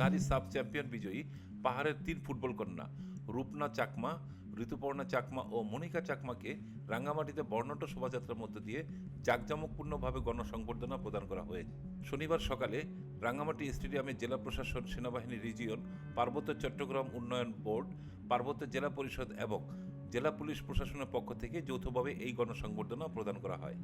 নারী sub champion বিজয়ী, পাহাড়ের তিন ফুটবল কন্যা, রূপনা চাকমা, ঋতুপর্ণা চাকমা ও মনিকা চাকমাকে রাঙ্গামাটিতে বর্ণাঢ্য শোভাযাত্রার মধ্য দিয়ে জাঁকজমকপূর্ণভাবে গণসংবর্ধনা প্রদান করা হয়েছে। শনিবার সকালে রাঙ্গামাটি স্টেডিয়ামে জেলা প্রশাসন, সেনাবাহিনী রিজিয়ন, পার্বত্য চট্টগ্রাম উন্নয়ন বোর্ড, পার্বত্য জেলা পরিষদ এবং জেলা পুলিশ প্রশাসনের পক্ষ থেকে যৌথভাবে এই গণসংবর্ধনা প্রদান করা হয়।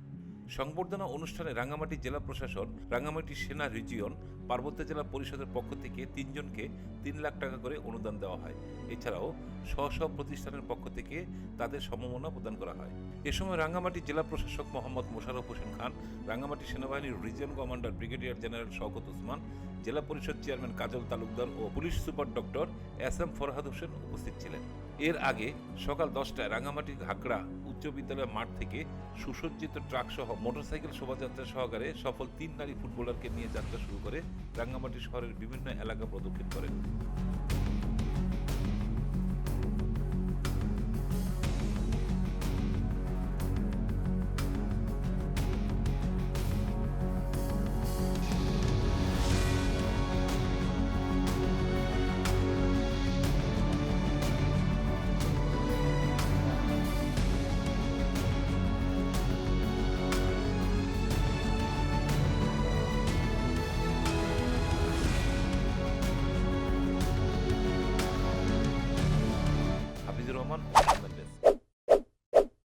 সংবর্ধনা অনুষ্ঠানে রাঙ্গামাটি জেলা প্রশাসন, রাঙ্গামাটি সেনা রিজিয়ন, পার্বত্য জেলা পরিষদের পক্ষ থেকে তিনজনকে তিন লাখ টাকা করে অনুদান দেওয়া হয়। এছাড়াও স্ব স্ব প্রতিষ্ঠানের পক্ষ থেকে তাদের সমমনা প্রদান করা হয়। এ সময় রাঙ্গামাটি জেলা প্রশাসক মোহাম্মদ মোশারফ হোসেন খান, রাঙ্গামাটি সেনাবাহিনীর region commander brigadier general Shawkat Osman, জেলা পরিষদ চেয়ারম্যান কাজল তালুকদার ও police super doctor S M Farhad Hossain উপস্থিত ছিলেন। এর আগে সকাল দশটায় রাঙ্গামাটি ঘাগড়া উচ্চ বিদ্যালয়ের মাঠ থেকে সুসজ্জিত ট্রাক সহ মোটরসাইকেল শোভাযাত্রা সহকারে সফল তিন নারী ফুটবলারকে নিয়ে যাত্রা শুরু করে রাঙ্গামাটি শহরের বিভিন্ন এলাকা প্রদক্ষিণ করেন มอน